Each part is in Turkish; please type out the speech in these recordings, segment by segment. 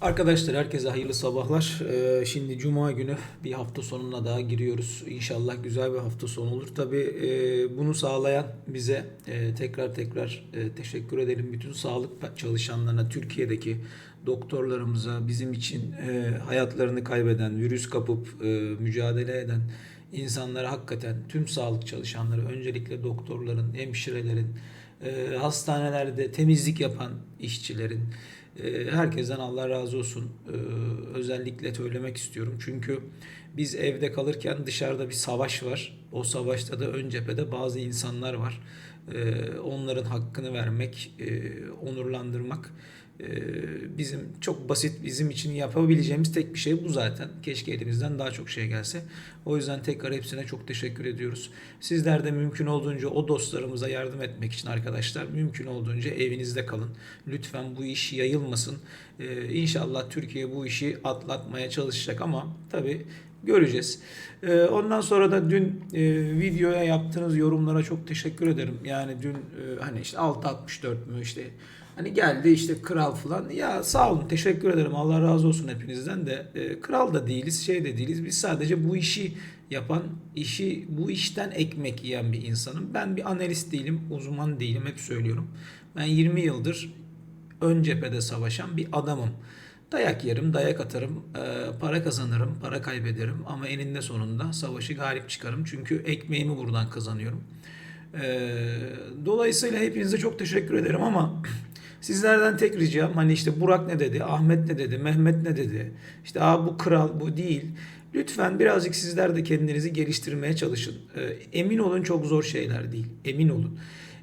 Arkadaşlar herkese hayırlı sabahlar. Ee, şimdi Cuma günü bir hafta sonuna daha giriyoruz. İnşallah güzel bir hafta sonu olur. Tabii e, bunu sağlayan bize e, tekrar tekrar e, teşekkür edelim. Bütün sağlık çalışanlarına, Türkiye'deki doktorlarımıza, bizim için e, hayatlarını kaybeden, virüs kapıp e, mücadele eden insanlara hakikaten tüm sağlık çalışanları, öncelikle doktorların, hemşirelerin, e, hastanelerde temizlik yapan işçilerin, herkesten Allah razı olsun. E, özellikle söylemek istiyorum. Çünkü biz evde kalırken dışarıda bir savaş var. O savaşta da ön cephede bazı insanlar var. E, onların hakkını vermek, onurlandırmak bizim çok basit bizim için yapabileceğimiz tek bir şey bu zaten. Keşke elimizden daha çok şey gelse. O yüzden tekrar hepsine çok teşekkür ediyoruz. Sizler de mümkün olduğunca o dostlarımıza yardım etmek için arkadaşlar mümkün olduğunca evinizde kalın. Lütfen bu iş yayılmasın. Ee, inşallah Türkiye bu işi atlatmaya çalışacak ama tabii göreceğiz. Ee, ondan sonra da dün e, videoya yaptığınız yorumlara çok teşekkür ederim. Yani dün e, hani işte 6.64 mü işte Hani geldi işte kral falan. Ya sağ olun teşekkür ederim. Allah razı olsun hepinizden de. E, kral da değiliz, şey de değiliz. Biz sadece bu işi yapan, işi bu işten ekmek yiyen bir insanım. Ben bir analist değilim, uzman değilim. Hep söylüyorum. Ben 20 yıldır ön cephede savaşan bir adamım. Dayak yerim, dayak atarım, e, para kazanırım, para kaybederim ama eninde sonunda savaşı galip çıkarım. Çünkü ekmeğimi buradan kazanıyorum. E, dolayısıyla hepinize çok teşekkür ederim ama Sizlerden tek ricam hani işte Burak ne dedi, Ahmet ne dedi, Mehmet ne dedi. İşte Aa, bu kral bu değil. Lütfen birazcık sizler de kendinizi geliştirmeye çalışın. Ee, emin olun çok zor şeyler değil. Emin olun.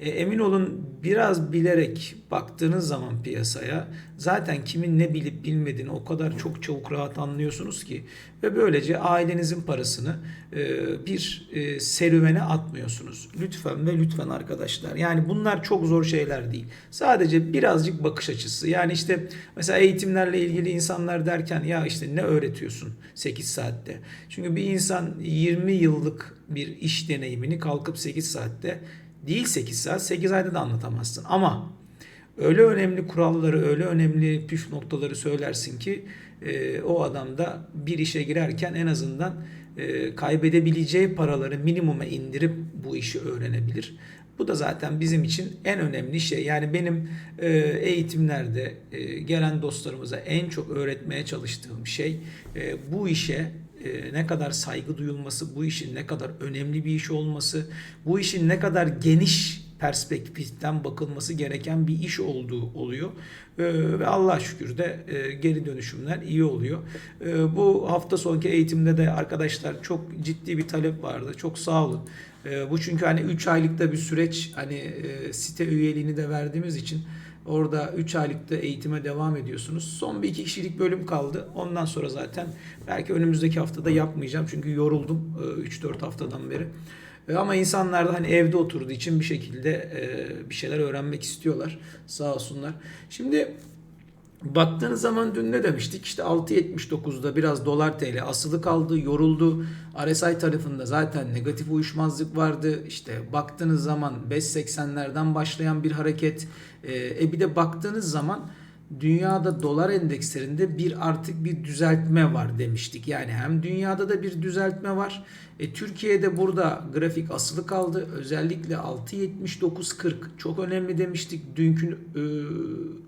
E, emin olun biraz bilerek baktığınız zaman piyasaya zaten kimin ne bilip bilmediğini o kadar çok çabuk rahat anlıyorsunuz ki ve böylece ailenizin parasını e, bir e, serüvene atmıyorsunuz. Lütfen ve lütfen arkadaşlar. Yani bunlar çok zor şeyler değil. Sadece birazcık bakış açısı. Yani işte mesela eğitimlerle ilgili insanlar derken ya işte ne öğretiyorsun 8 saatte? Çünkü bir insan 20 yıllık bir iş deneyimini kalkıp 8 saatte değil 8 saat 8 ayda da anlatamazsın. Ama öyle önemli kuralları, öyle önemli püf noktaları söylersin ki e, o adam da bir işe girerken en azından e, kaybedebileceği paraları minimuma indirip bu işi öğrenebilir. Bu da zaten bizim için en önemli şey. Yani benim e, eğitimlerde e, gelen dostlarımıza en çok öğretmeye çalıştığım şey e, bu işe e, ne kadar saygı duyulması, bu işin ne kadar önemli bir iş olması, bu işin ne kadar geniş perspektiften bakılması gereken bir iş olduğu oluyor. E, ve Allah şükür de e, geri dönüşümler iyi oluyor. E, bu hafta sonki eğitimde de arkadaşlar çok ciddi bir talep vardı. Çok sağ olun. E, bu çünkü hani 3 aylıkta bir süreç hani e, site üyeliğini de verdiğimiz için Orada 3 aylıkta eğitime devam ediyorsunuz. Son bir iki kişilik bölüm kaldı. Ondan sonra zaten belki önümüzdeki haftada yapmayacağım. Çünkü yoruldum 3-4 haftadan beri. E, ama insanlar da hani evde oturduğu için bir şekilde e, bir şeyler öğrenmek istiyorlar. Sağ olsunlar. Şimdi Baktığınız zaman dün ne demiştik? İşte 6.79'da biraz dolar TL asılı kaldı, yoruldu. RSI tarafında zaten negatif uyuşmazlık vardı. İşte baktığınız zaman 5.80'lerden başlayan bir hareket. E, e bir de baktığınız zaman dünyada dolar endekslerinde bir artık bir düzeltme var demiştik. Yani hem dünyada da bir düzeltme var. E, Türkiye'de burada grafik asılı kaldı. Özellikle 6.79.40 çok önemli demiştik dünkü e,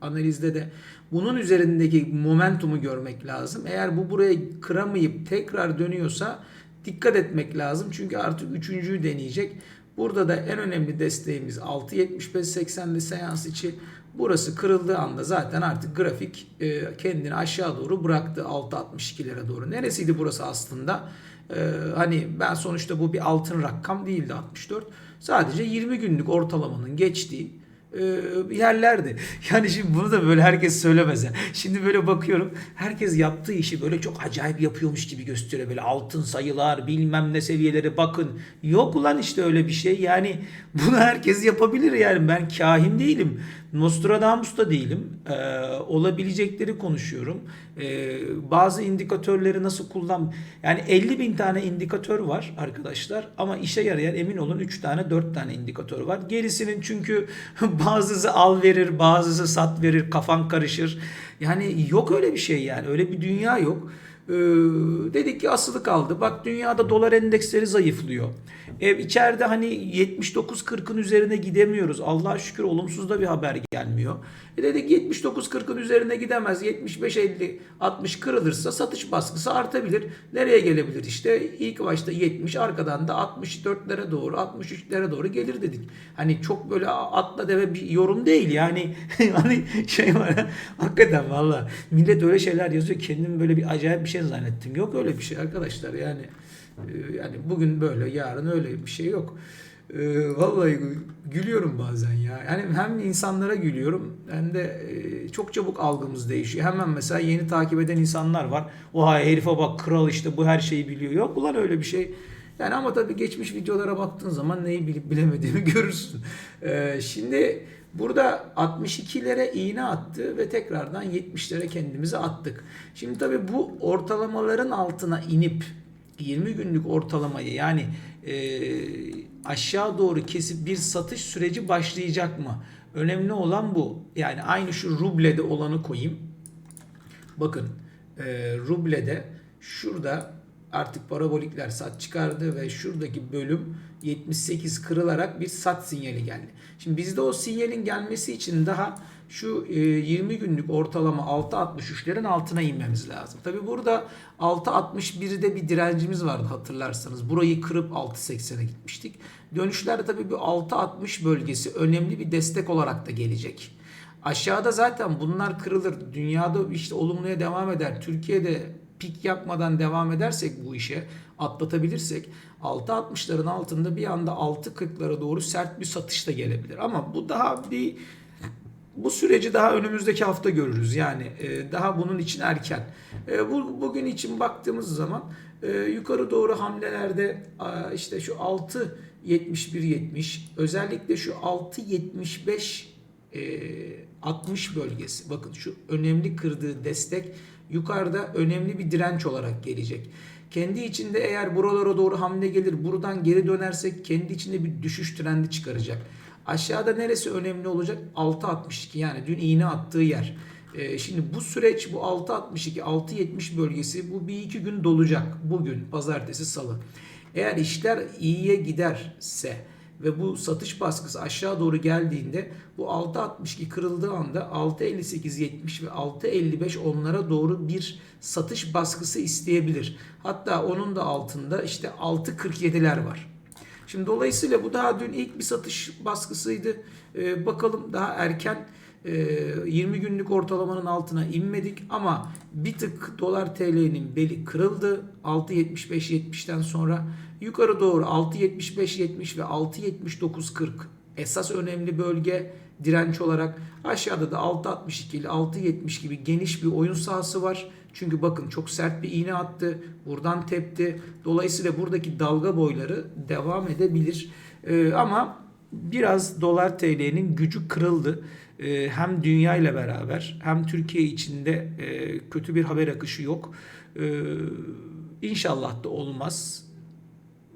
analizde de. Bunun üzerindeki momentumu görmek lazım. Eğer bu burayı kıramayıp tekrar dönüyorsa dikkat etmek lazım. Çünkü artık üçüncüyü deneyecek. Burada da en önemli desteğimiz 6.75-80'li seans içi. Burası kırıldığı anda zaten artık grafik e, kendini aşağı doğru bıraktı 6.62'lere doğru. Neresiydi burası aslında? Ee, hani ben sonuçta bu bir altın rakam değildi 64. Sadece 20 günlük ortalamanın geçtiği e, yerlerdi. Yani şimdi bunu da böyle herkes söylemez. Şimdi böyle bakıyorum herkes yaptığı işi böyle çok acayip yapıyormuş gibi gösteriyor. Böyle altın sayılar bilmem ne seviyeleri bakın. Yok ulan işte öyle bir şey. Yani bunu herkes yapabilir yani. Ben kahin değilim. Nostradamus da değilim. Ee, olabilecekleri konuşuyorum. Ee, bazı indikatörleri nasıl kullan... Yani 50 bin tane indikatör var arkadaşlar. Ama işe yarayan emin olun 3 tane 4 tane indikatör var. Gerisinin çünkü bazısı al verir, bazısı sat verir, kafan karışır. Yani yok öyle bir şey yani. Öyle bir dünya yok. Ee, dedik ki asılı kaldı. Bak dünyada dolar endeksleri zayıflıyor. Ev içeride hani 79-40'ın üzerine gidemiyoruz. Allah'a şükür olumsuz da bir haber gelmiyor. E dedik 79-40'ın üzerine gidemez. 75-50-60 kırılırsa satış baskısı artabilir. Nereye gelebilir? İşte ilk başta 70 arkadan da 64'lere doğru 63'lere doğru gelir dedik. Hani çok böyle atla deve bir yorum değil yani. hani şey var hakikaten valla millet öyle şeyler yazıyor. Kendim böyle bir acayip bir şey zannettim. Yok öyle bir şey arkadaşlar yani. Ee, Yani bugün böyle, yarın öyle bir şey yok. Ee, vallahi gülüyorum bazen ya. Yani hem insanlara gülüyorum hem de e, çok çabuk algımız değişiyor. Hemen mesela yeni takip eden insanlar var. Oha herife bak kral işte bu her şeyi biliyor. Yok ulan öyle bir şey. Yani ama tabii geçmiş videolara baktığın zaman neyi bilip bilemediğimi görürsün. Ee, şimdi burada 62'lere iğne attı ve tekrardan 70'lere kendimizi attık. Şimdi tabii bu ortalamaların altına inip 20 günlük ortalamayı yani e, aşağı doğru kesip bir satış süreci başlayacak mı? Önemli olan bu. Yani aynı şu rublede olanı koyayım. Bakın e, rublede şurada artık parabolikler sat çıkardı ve şuradaki bölüm 78 kırılarak bir sat sinyali geldi. Şimdi bizde o sinyalin gelmesi için daha şu e, 20 günlük ortalama 6.63'lerin altına inmemiz lazım. Tabi burada 6.61'de bir direncimiz vardı hatırlarsanız. Burayı kırıp 6.80'e gitmiştik. Dönüşlerde tabi bu 6.60 bölgesi önemli bir destek olarak da gelecek. Aşağıda zaten bunlar kırılır. Dünyada işte olumluya devam eder. Türkiye'de pik yapmadan devam edersek bu işe atlatabilirsek 6.60'ların altında bir anda 6.40'lara doğru sert bir satış da gelebilir. Ama bu daha bir bu süreci daha önümüzdeki hafta görürüz. Yani e, daha bunun için erken. E, bu bugün için baktığımız zaman e, yukarı doğru hamlelerde işte şu 6 71 70 özellikle şu 6 75 e, 60 bölgesi. Bakın şu önemli kırdığı destek yukarıda önemli bir direnç olarak gelecek. Kendi içinde eğer buralara doğru hamle gelir, buradan geri dönersek kendi içinde bir düşüş trendi çıkaracak. Aşağıda neresi önemli olacak? 6.62 yani dün iğne attığı yer. Ee, şimdi bu süreç bu 6.62 6.70 bölgesi bu bir iki gün dolacak. Bugün pazartesi salı. Eğer işler iyiye giderse ve bu satış baskısı aşağı doğru geldiğinde bu 6.62 kırıldığı anda 6.58.70 ve 6.55 onlara doğru bir satış baskısı isteyebilir. Hatta onun da altında işte 6.47'ler var. Şimdi dolayısıyla bu daha dün ilk bir satış baskısıydı. Ee, bakalım daha erken 20 günlük ortalamanın altına inmedik ama bir tık dolar TL'nin beli kırıldı. 6.75-70'ten sonra yukarı doğru 6.75-70 ve 6.79-40 esas önemli bölge direnç olarak aşağıda da 6.62 ile 6.70 gibi geniş bir oyun sahası var. Çünkü bakın çok sert bir iğne attı. Buradan tepti. Dolayısıyla buradaki dalga boyları devam edebilir. Ee, ama biraz dolar TL'nin gücü kırıldı. Ee, hem dünya ile beraber hem Türkiye içinde e, kötü bir haber akışı yok. Ee, inşallah da olmaz.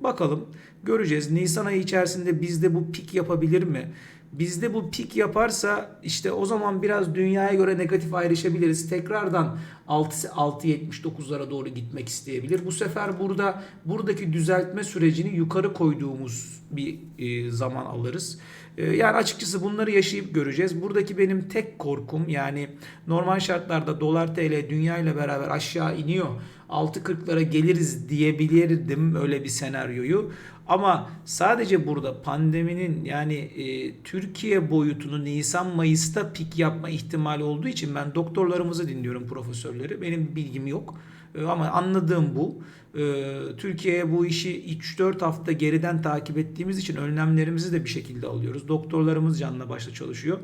Bakalım göreceğiz. Nisan ayı içerisinde bizde bu pik yapabilir mi? Bizde bu pik yaparsa işte o zaman biraz dünyaya göre negatif ayrışabiliriz. Tekrardan 6 6.79'lara doğru gitmek isteyebilir. Bu sefer burada buradaki düzeltme sürecini yukarı koyduğumuz bir e, zaman alırız. E, yani açıkçası bunları yaşayıp göreceğiz. Buradaki benim tek korkum yani normal şartlarda dolar TL dünya ile beraber aşağı iniyor. 6.40'lara geliriz diyebilirdim öyle bir senaryoyu. Ama sadece burada pandeminin yani e, Türkiye boyutunu Nisan Mayıs'ta pik yapma ihtimali olduğu için ben doktorlarımızı dinliyorum profesörleri. Benim bilgim yok. E, ama anladığım bu. E, Türkiye'ye bu işi 3-4 hafta geriden takip ettiğimiz için önlemlerimizi de bir şekilde alıyoruz. Doktorlarımız canla başla çalışıyor.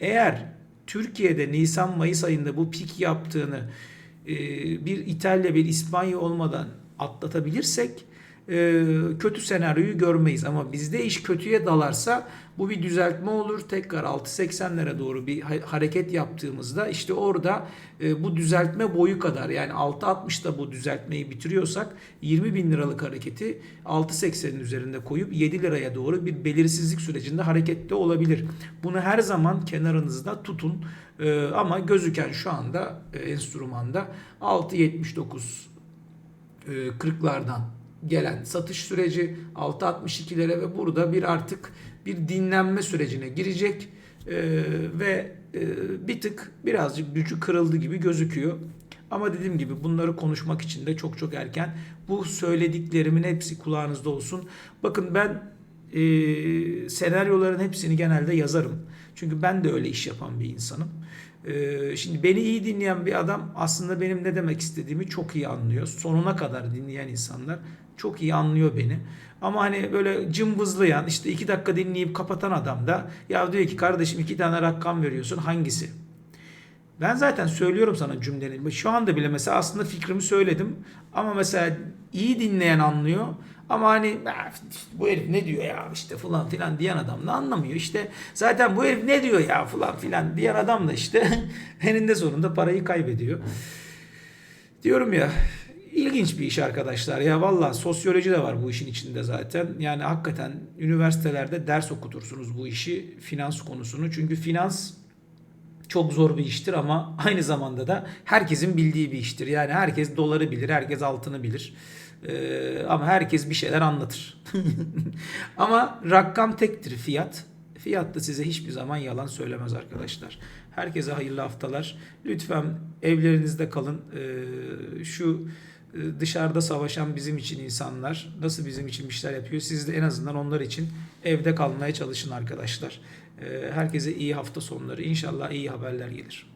Eğer Türkiye'de Nisan-Mayıs ayında bu pik yaptığını bir İtalya bir İspanya olmadan atlatabilirsek e, kötü senaryoyu görmeyiz. Ama bizde iş kötüye dalarsa bu bir düzeltme olur. Tekrar 6.80'lere doğru bir ha- hareket yaptığımızda işte orada e, bu düzeltme boyu kadar yani 6.60'da bu düzeltmeyi bitiriyorsak 20 bin liralık hareketi 6.80'in üzerinde koyup 7 liraya doğru bir belirsizlik sürecinde harekette olabilir. Bunu her zaman kenarınızda tutun. E, ama gözüken şu anda e, enstrümanda 6.79 e, 40'lardan gelen satış süreci 6.62'lere ve burada bir artık bir dinlenme sürecine girecek E, ve e, bir tık birazcık gücü kırıldı gibi gözüküyor. Ama dediğim gibi bunları konuşmak için de çok çok erken. Bu söylediklerimin hepsi kulağınızda olsun. Bakın ben e, senaryoların hepsini genelde yazarım. Çünkü ben de öyle iş yapan bir insanım. Ee, şimdi beni iyi dinleyen bir adam aslında benim ne demek istediğimi çok iyi anlıyor. Sonuna kadar dinleyen insanlar çok iyi anlıyor beni. Ama hani böyle cımbızlayan işte iki dakika dinleyip kapatan adam da ya diyor ki kardeşim iki tane rakam veriyorsun hangisi? Ben zaten söylüyorum sana cümlenin. Şu anda bile mesela aslında fikrimi söyledim. Ama mesela iyi dinleyen anlıyor. Ama hani "Ah, işte bu herif ne diyor ya işte falan filan diyen adam da anlamıyor. İşte zaten bu herif ne diyor ya falan filan diyen adam da işte eninde sonunda parayı kaybediyor. Diyorum ya ilginç bir iş arkadaşlar ya valla sosyoloji de var bu işin içinde zaten. Yani hakikaten üniversitelerde ders okutursunuz bu işi finans konusunu. Çünkü finans çok zor bir iştir ama aynı zamanda da herkesin bildiği bir iştir. Yani herkes doları bilir, herkes altını bilir. Ee, ama herkes bir şeyler anlatır. ama rakam tektir fiyat. Fiyat da size hiçbir zaman yalan söylemez arkadaşlar. Herkese hayırlı haftalar. Lütfen evlerinizde kalın. Ee, şu dışarıda savaşan bizim için insanlar nasıl bizim için bir şeyler yapıyor. Siz de en azından onlar için evde kalmaya çalışın arkadaşlar. Ee, Herkese iyi hafta sonları. İnşallah iyi haberler gelir.